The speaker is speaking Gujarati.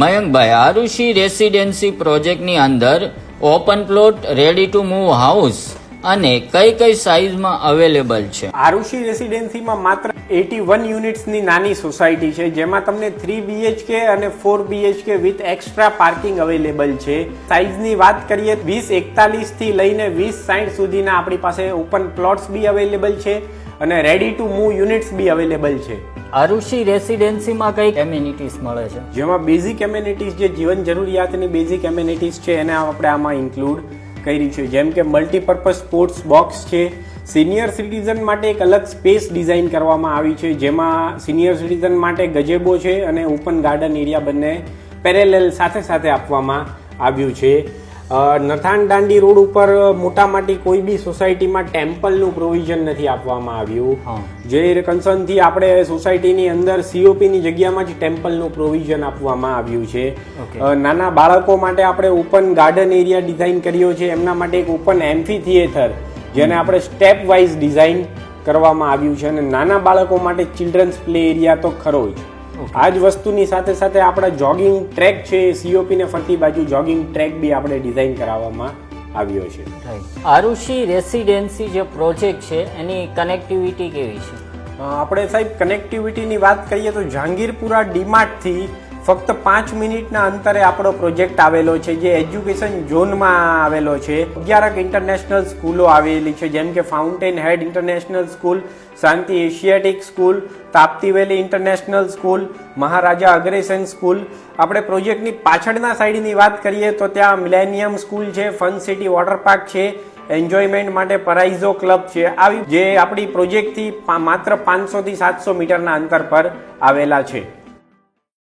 મયંકભાઈ આરુષિ રેસિડેન્સી પ્રોજેક્ટની અંદર open plot ready to move house અને કઈ કઈ સાઇઝમાં અવેલેબલ છે? આરુષિ રેસિડેન્સીમાં માત્ર એટી વન યુનિટ્સની નાની સોસાયટી છે, જેમાં તમને થ્રી બીએચકે અને four BHK with extra parking available છે. સાઇઝની વાત કરીએ, વીસ એકતાલીસથી લઈને વીસ સાઠ સુધીના આપણી પાસે ઓપન પ્લોટ્સ બી અવેલેબલ છે અને રેડી ટુ મૂવ યુનિટ્સ બી અવેલેબલ છે. આરુષી રેસિડેન્સીમાં કઈ એમ્યુનિટીઝ મળે છે. જેમાં બેઝિક એમ્યુનિટીઝ જે જીવન જરૂરિયાતની બેઝિક એમ્યુનિટીઝ છે, એને આપણે આમાં ઇન્ક્લુડ કરી છે. જેમ કે મલ્ટીપર્પઝ સ્પોર્ટ્સ બોક્સ છે. સિનિયર સિટીઝન માટે એક અલગ સ્પેસ ડિઝાઇન કરવામાં આવી છે, જેમાં સિનિયર સિટીઝન માટે ગજેબો છે અને ઓપન ગાર્ડન એરિયા બંને પેરેલેલ સાથે સાથે આપવામાં આવ્યું છે. નથાણ દાંડી રોડ ઉપર મોટા મોટી કોઈ બી સોસાયટીમાં ટેમ્પલનું પ્રોવિઝન નથી આપવામાં આવ્યું. જે કન્સર્નથી આપણે સોસાયટીની અંદર સીઓપીની જગ્યામાં જ ટેમ્પલનું પ્રોવિઝન આપવામાં આવ્યું છે. નાના બાળકો માટે આપણે ઓપન ગાર્ડન એરિયા ડિઝાઇન કર્યો છે. એમના માટે એક ઓપન એમ્ફી થિયેટર જેને આપણે સ્ટેપ વાઇઝ ડિઝાઇન કરવામાં આવ્યું છે. અને નાના બાળકો માટે ચિલ્ડ્રન્સ પ્લે એરિયા તો ખરો જ. આ જ વસ્તુની સાથે સાથે આપણા જોગિંગ ટ્રેક છે સીઓપી ને ફરતી બાજુ જોગિંગ ટ્રેક બી આપણે ડિઝાઇન કરાવવામાં આવ્યો છે. આરુષિ રેસિડેન્સી જે પ્રોજેક્ટ છે એની કનેક્ટિવિટી કેવી છે? આપણે સાહેબ કનેક્ટિવિટીની વાત કરીએ તો જહાંગીરપુરા ડીમાર્ટથી ફક્ત પાંચ મિનિટના અંતરે આપણો પ્રોજેક્ટ આવેલો છે, જે એજ્યુકેશન ઝોનમાં આવેલો છે. અગિયારક ઇન્ટરનેશનલ સ્કૂલો આવેલી છે, જેમ કે fountain head international school, Shanti Asiatic school, Tapti valley international school, Maharaja Agrasen school. આપણે પ્રોજેક્ટની પાછળના સાઈડની વાત કરીએ તો ત્યાં મિલેનિયમ સ્કૂલ છે, ફન સિટી વોટર પાર્ક છે, એન્જોયમેન્ટ માટે પરાઇઝો ક્લબ છે. આવી જે આપણી પ્રોજેક્ટથી માત્ર પાંચસો થી સાતસો મીટરના અંતર પર આવેલા છે.